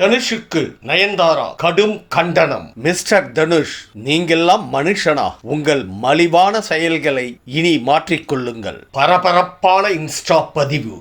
தனுஷுக்கு நயன்தாரா கடும் கண்டனம். மிஸ்டர் தனுஷ் நீங்கெல்லாம் மனுஷனா? உங்கள் மலிவான செயல்களை இனி மாற்றிக்கொள்ளுங்கள் பரபரப்பான இன்ஸ்டா பதிவு.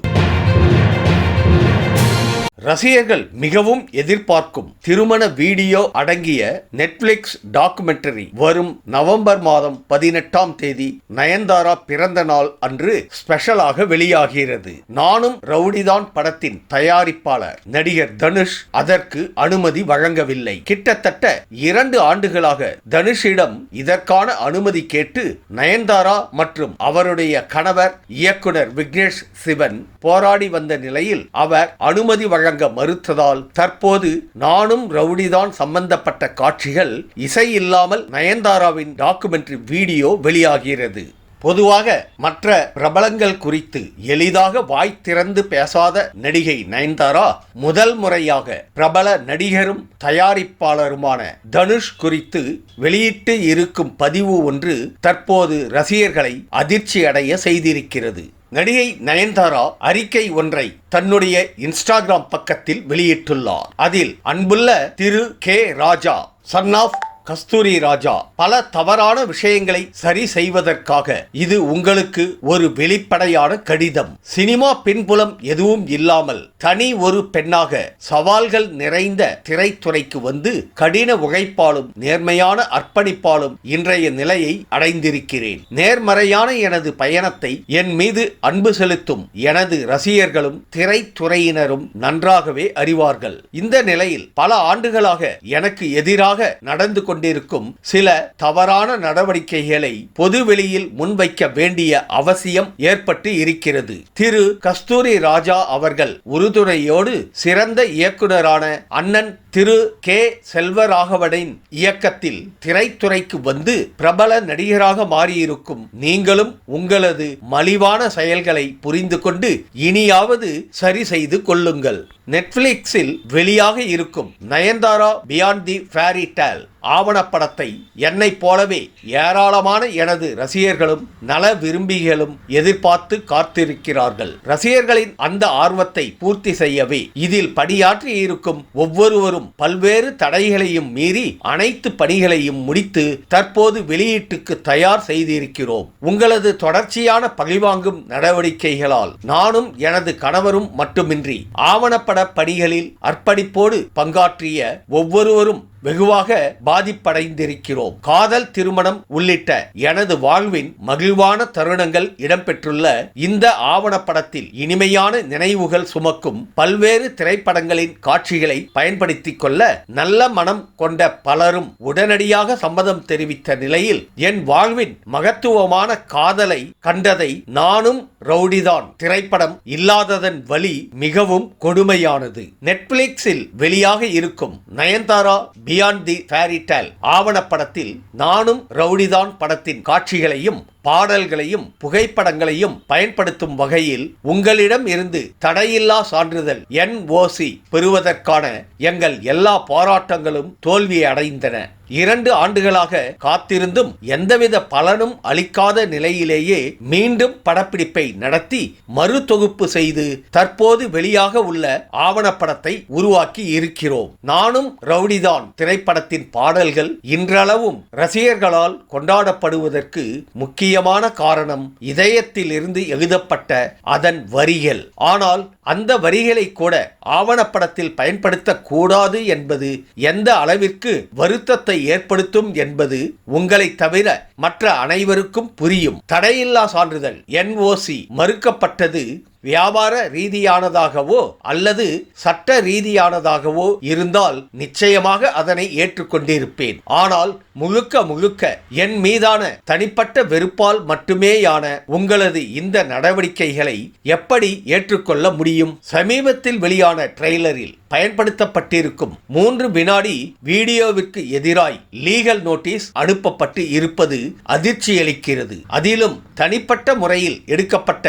ரசிகர்கள் மிகவும் எதிர்பார்க்கும் திருமண வீடியோ அடங்கிய நெட்ஃபிளிக்ஸ் டாக்குமெண்டரி வரும் நவம்பர் மாதம் பதினெட்டாம் தேதி நயன்தாரா பிறந்த நாள் அன்று ஸ்பெஷலாக வெளியாகிறது. நானும் ரவுடிதான் படத்தின் தயாரிப்பாளர். நடிகர் தனுஷ் அதற்கு அனுமதி வழங்கவில்லை. கிட்டத்தட்ட இரண்டு ஆண்டுகளாக தனுஷிடம் இதற்கான அனுமதி கேட்டு நயன்தாரா மற்றும் அவருடைய கணவர் இயக்குனர் விக்னேஷ் சிவன் போராடி வந்த நிலையில் அவர் அனுமதி வழங்க மறுத்ததால் தற்போது நானும் ரவுடிதான் சம்பந்தப்பட்ட காட்சிகள் இசை இல்லாமல் நயன்தாராவின் டாக்குமெண்ட்ரி வீடியோ வெளியாகிறது. பொதுவாக மற்ற பிரபலங்கள் குறித்து எளிதாக வாய் திறந்து பேசாத நடிகை நயன்தாரா முதல் முறையாக பிரபல நடிகரும் தயாரிப்பாளருமான தனுஷ் குறித்து வெளியிட்டு இருக்கும் பதிவு ஒன்று தற்போது ரசிகர்களை அதிர்ச்சி அடைய செய்திருக்கிறது. நடிகை நயன்தாரா அறிக்கை ஒன்றை தன்னுடைய இன்ஸ்டாகிராம் பக்கத்தில் வெளியிட்டுள்ளார். அதில் அன்புள்ள திரு K Raja son of Kasthuri Raja பல தவறான விஷயங்களை சரி செய்வதற்காக இது உங்களுக்கு ஒரு வெளிப்படையான கடிதம். சினிமா பின்புலம் எதுவும் இல்லாமல் தனி ஒரு பெண்ணாக சவால்கள் நிறைந்த திரைத்துறைக்கு வந்து கடின உழைப்பாலும் நேர்மையான அர்ப்பணிப்பாலும் இன்றைய நிலையை அடைந்திருக்கிறேன். நேர்மறையான எனது பயணத்தை என் மீது அன்பு செலுத்தும் எனது ரசிகர்களும் திரைத்துறையினரும் நன்றாகவே அறிவார்கள். இந்த நிலையில் பல ஆண்டுகளாக எனக்கு எதிராக நடந்து கொண்டிருக்கும் சில தவறான நடவடிக்கைகளை பொதுவெளியில் முன்வைக்க வேண்டிய அவசியம் ஏற்பட்டு இருக்கிறது. திரு. கஸ்தூரி ராஜா அவர்கள் உறுதுணையோடு சிறந்த இயக்குனரான அண்ணன் திரு. கே. செல்வராகவனின் இயக்கத்தில் திரைத்துறைக்கு வந்து பிரபல நடிகராக மாறியிருக்கும் நீங்களும் உங்களது மலிவான செயல்களை புரிந்து கொண்டு இனியாவது சரி செய்து கொள்ளுங்கள். நெட்ஃபிளிக்ஸில் வெளியாக இருக்கும் Nayanthara beyond the fairy tale. ஆவணப்படத்தை என்னைப் போலவே ஏராளமான எனது ரசிகர்களும் நல விரும்பிகளும் எதிர்பார்த்து காத்திருக்கிறார்கள். ரசிகர்களின் அந்த ஆர்வத்தை பூர்த்தி செய்யவே இதில் பணியாற்றி இருக்கும் ஒவ்வொருவரும் பல்வேறு தடைகளையும் மீறி அனைத்து பணிகளையும் முடித்து தற்போது வெளியீட்டுக்கு தயார் செய்திருக்கிறோம். உங்களது தொடர்ச்சியான பழிவாங்கும் நடவடிக்கைகளால் நானும் எனது கணவரும் மட்டுமின்றி ஆவணப்பட பணிகளில் அர்ப்பணிப்போடு பங்காற்றிய ஒவ்வொருவரும் வெகுவாக பாதிப்படைந்திருக்கிறோம். காதல் திருமணம் உள்ளிட்ட எனது வாழ்வின் மகிழ்வான தருணங்கள் இடம்பெற்றுள்ள இந்த ஆவணப்படத்தில் இனிமையான நினைவுகள் சுமக்கும் பல்வேறு திரைப்படங்களின் காட்சிகளை பயன்படுத்திக் கொள்ள நல்ல மனம் கொண்ட பலரும் உடனடியாக சம்மதம் தெரிவித்த நிலையில் என் வாழ்வின் மகத்துவமான காதலை கண்டதை நானும் ரவுடிதான். திரைப்படம் இல்லாததன் வழி மிகவும் கொடுமையானது. நெட்ஃபிளிக்ஸில் வெளியாக இருக்கும் Nayanthara beyond the fairy tale ஆவணப்படத்தில் நானும் ரவுடிதான் படத்தின் காட்சிகளையும் பாடல்களையும் புகைப்படங்களையும் பயன்படுத்தும் வகையில் உங்களிடம் இருந்து தடையில்லா சான்றிதழ் என் ஓசி பெறுவதற்கான எங்கள் எல்லா போராட்டங்களும் தோல்வி அடைந்தன. இரண்டு ஆண்டுகளாக காத்திருந்தும் எந்தவித பலனும் அளிக்காத நிலையிலேயே மீண்டும் படப்பிடிப்பை நடத்தி மறு தொகுப்பு செய்து தற்போது வெளியாக உள்ள ஆவணப்படத்தை உருவாக்கி இருக்கிறோம். நானும் ரவுடிதான் திரைப்படத்தின் பாடல்கள் இன்றளவும் ரசிகர்களால் கொண்டாடப்படுவதற்கு முக்கியமான காரணம் இதயத்தில் இருந்து எழுதப்பட்ட அதன் வரிகள். ஆனால் அந்த வரிகளை கூட ஆவணப்படத்தில் பயன்படுத்தக்கூடாது என்பது எந்த அளவிற்கு வருத்தத்தை ஏற்படுத்தும் என்பது உங்களை தவிர மற்ற அனைவருக்கும் புரியும். தடையில்லா சான்றிதழ் என்ஓசி மறுக்கப்பட்டது வியாபார ரீதியானதாகவோ அல்லது சட்ட ரீதியானதாகவோ இருந்தால் நிச்சயமாக அதனை ஏற்றுக்கொண்டிருப்பேன். ஆனால் முழுக்க முழுக்க என் மீதான தனிப்பட்ட வெறுப்பால் மட்டுமேயான உங்களது இந்த நடவடிக்கைகளை எப்படி ஏற்றுக்கொள்ள முடியும்? சமீபத்தில் வெளியான ட்ரெய்லரில் பயன்படுத்தப்பட்டிருக்கும் மூன்று வினாடி வீடியோவிற்கு எதிராய் லீகல் நோட்டீஸ் அனுப்பப்பட்டு இருப்பது அதிர்ச்சியளிக்கிறது. அதிலும் தனிப்பட்ட முறையில் எடுக்கப்பட்ட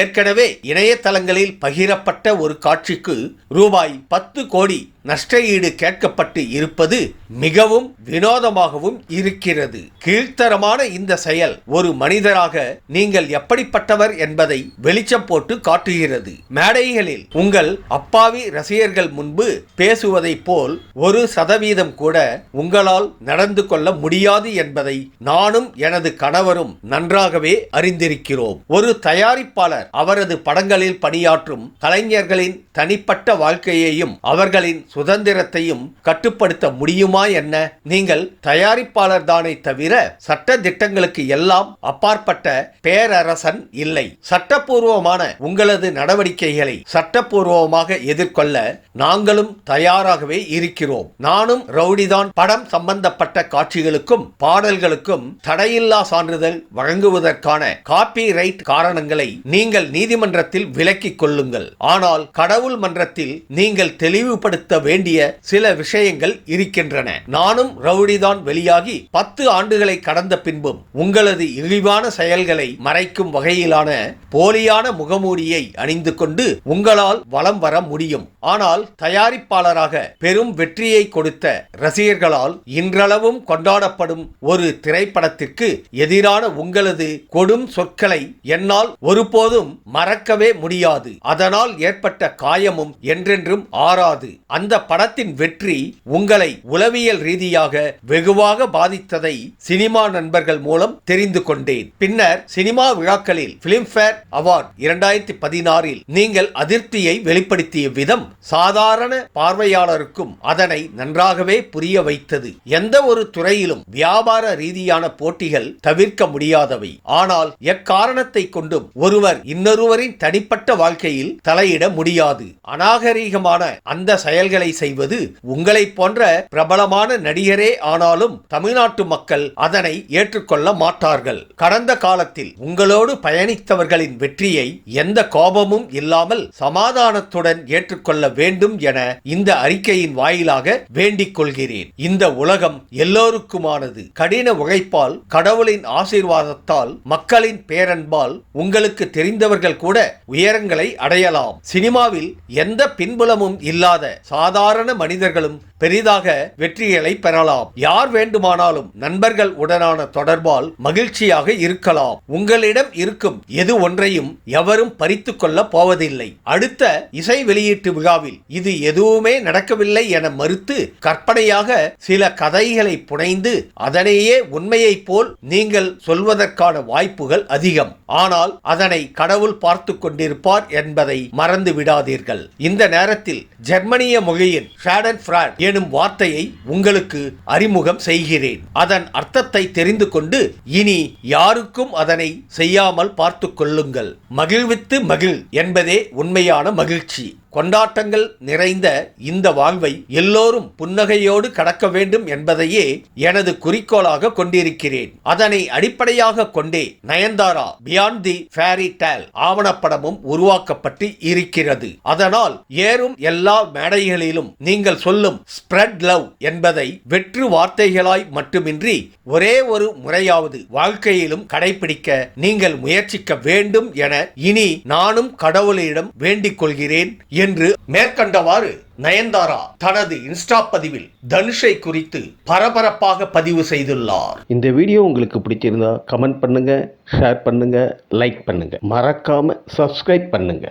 ஏற்கனவே இணையதளங்களில் பகிரப்பட்ட ஒரு காட்சிக்கு ரூபாய் பத்து கோடி நஷ்ட ஈடு கேட்கப்பட்டு இருப்பது மிகவும் வினோதமாகவும் இருக்கிறது. கீழ்த்தரமான இந்த செயல் ஒரு மனிதராக நீங்கள் எப்படிப்பட்டவர் என்பதை வெளிச்சம் போட்டு காட்டுகிறது. மேடைகளில் உங்கள் அப்பாவி ரசிகர்கள் முன்பு பேசுவதைப் போல் ஒரு சதவீதம் கூட உங்களால் நடந்து கொள்ள முடியாது என்பதை நானும் எனது கணவரும் நன்றாகவே அறிந்திருக்கிறோம். ஒரு தயாரிப்பாளர் அவரது படங்களில் பணியாற்றும் கலைஞர்களின் தனிப்பட்ட வாழ்க்கையையும் அவர்களின் சுதந்திரத்தையும் கட்டுப்படுத்த முடியுமா என்ன? நீங்கள் தயாரிப்பாளர் தானே தவிர சட்ட திட்டங்களுக்கு எல்லாம் அப்பாற்பட்ட பேரரசன் இல்லை. சட்டப்பூர்வமான உங்களது நடவடிக்கைகளை சட்டப்பூர்வமாக எதிர்கொள்ள நாங்களும் தயாராகவே இருக்கிறோம். நானும் ரவுடிதான். படம் சம்பந்தப்பட்ட காட்சிகளுக்கும் பாடல்களுக்கும் தடையில்லா சான்றிதழ் வழங்குவதற்கான காப்பி ரைட் காரணங்களை நீங்கள் நீதிமன்றத்தில் விலக்கிக் கொள்ளுங்கள். ஆனால் கடவுள் மன்றத்தில் நீங்கள் தெளிவுபடுத்த வேண்டிய சில விஷயங்கள் இருக்கின்றன. நானும் ரவுடிதான் வெளியாகி பத்து ஆண்டுகளை கடந்த பின்பும் உங்களது இழிவான செயல்களை மறைக்கும் வகையிலான போலியான முகமூடியை அணிந்து கொண்டு உங்களால் வலம் வர முடியும். ஆனால் தயாரிப்பாளராக பெரும் வெற்றியை கொடுத்த ரசிகர்களால் இன்றளவும் கொண்டாடப்படும் ஒரு திரைப்படத்திற்கு எதிரான உங்களது கொடும் சொற்களை என்னால் ஒருபோதும் மறக்கவே முடியாது. அதனால் ஏற்பட்ட காயமும் என்றென்றும் ஆறாது. அந்த படத்தின் வெற்றி உங்களை உளவியல் ரீதியாக வெகுவாக பாதித்ததை சினிமா நண்பர்கள் மூலம் தெரிந்து கொண்டேன். பின்னர் சினிமா விழாக்களில் பிலிம்பேர் அவார்ட் இரண்டாயிரத்தி பதினாறில் நீங்கள் அதிருப்தியை வெளிப்படுத்திய விதம் சாதாரண பார்வையாளருக்கும் அதனை நன்றாகவே புரிய வைத்தது. எந்த ஒரு துறையிலும் வியாபார ரீதியான போட்டிகள் தவிர்க்க முடியாதவை. ஆனால் எக்காரணத்தை கொண்டும் ஒருவர் இன்னொருவரின் தனிப்பட்ட வாழ்க்கையில் தலையிட முடியாது. அநாகரீகமான அந்த செயல்களை செய்வது உங்களை போன்ற பிரபலமான நடிகரே ஆனாலும் தமிழ்நாட்டு மக்கள் அதனை ஏற்றுக்கொள்ள மாட்டார்கள். கடந்த காலத்தில் உங்களோடு பயணித்தவர்களின் வெற்றியை எந்த கோபமும் இல்லாமல் சமாதானத்துடன் ஏற்றுக்கொள்ள வேண்டும் என இந்த அறிக்கையின் வாயிலாக வேண்டிக் கொள்கிறேன். இந்த உலகம் எல்லோருக்குமானது. கடின உழைப்பால் கடவுளின் ஆசீர்வாதத்தால் மக்களின் பேரன்பால் உங்களுக்கு தெரிந்தவர்கள் கூட உயரங்களை அடையலாம். சினிமாவில் எந்த பின்புலமும் இல்லாத சாதாரண சாதாரண மனிதர்களும் பெரிதாக வெற்றிகளை பெறலாம். யார் வேண்டுமானாலும் நண்பர்கள் உடனான தொடர்பால் மகிழ்ச்சியாக இருக்கலாம். உங்களிடம் இருக்கும் எது ஒன்றையும் எவரும் பறித்து கொள்ள போவதில்லை. அடுத்த இசை வெளியீட்டு விழாவில் இது எதுவுமே நடக்கவில்லை என மறுத்து கற்பனையாக சில கதைகளை புனைந்து அதனையே உண்மையைப் போல் நீங்கள் சொல்வதற்கான வாய்ப்புகள் அதிகம். ஆனால் அதனை கடவுள் பார்த்து கொண்டிருப்பார் என்பதை மறந்து விடாதீர்கள். இந்த நேரத்தில் ஜெர்மனிய மொழியின் ஷேடன் ஃபிராட் எனும் வார்த்தையை உங்களுக்கு அறிமுகம் செய்கிறேன். அதன் அர்த்தத்தை தெரிந்து கொண்டு இனி யாருக்கும் அதனை செய்யாமல் பார்த்து கொள்ளுங்கள். மகிழ்வித்து மகிழ் என்பதே உண்மையான மகிழ்ச்சி. கொண்டாட்டங்கள் நிறைந்த இந்த வாழ்வை எல்லோரும் புன்னகையோடு கடக்க வேண்டும் என்பதையே எனது குறிக்கோளாக கொண்டிருக்கிறேன். அதனை அடிப்படையாக கொண்டே Nayanthara beyond the fairy tale ஆவணப்படமும் உருவாக்கப்பட்டு இருக்கிறது. அதனால் ஏறும் எல்லா மேடைகளிலும் நீங்கள் சொல்லும் ஸ்ப்ரெட் லவ் என்பதை வெற்று வார்த்தைகளாய் மட்டுமின்றி ஒரே ஒரு முறையாவது வாழ்க்கையிலும் கடைபிடிக்க நீங்கள் முயற்சிக்க வேண்டும் என இனி நானும் கடவுளிடம் வேண்டிக் கொள்கிறேன். என்று மேற்கண்டவாறு நயன்தாரா தனது இன்ஸ்டா பதிவில் தனுஷை குறித்து பரபரப்பாக பதிவு செய்துள்ளார். இந்த வீடியோ உங்களுக்கு பிடிச்சிருந்தா கமெண்ட் பண்ணுங்க ஷேர் பண்ணுங்க லைக் பண்ணுங்க. மறக்காம சப்ஸ்கிரைப் பண்ணுங்க.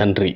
நன்றி.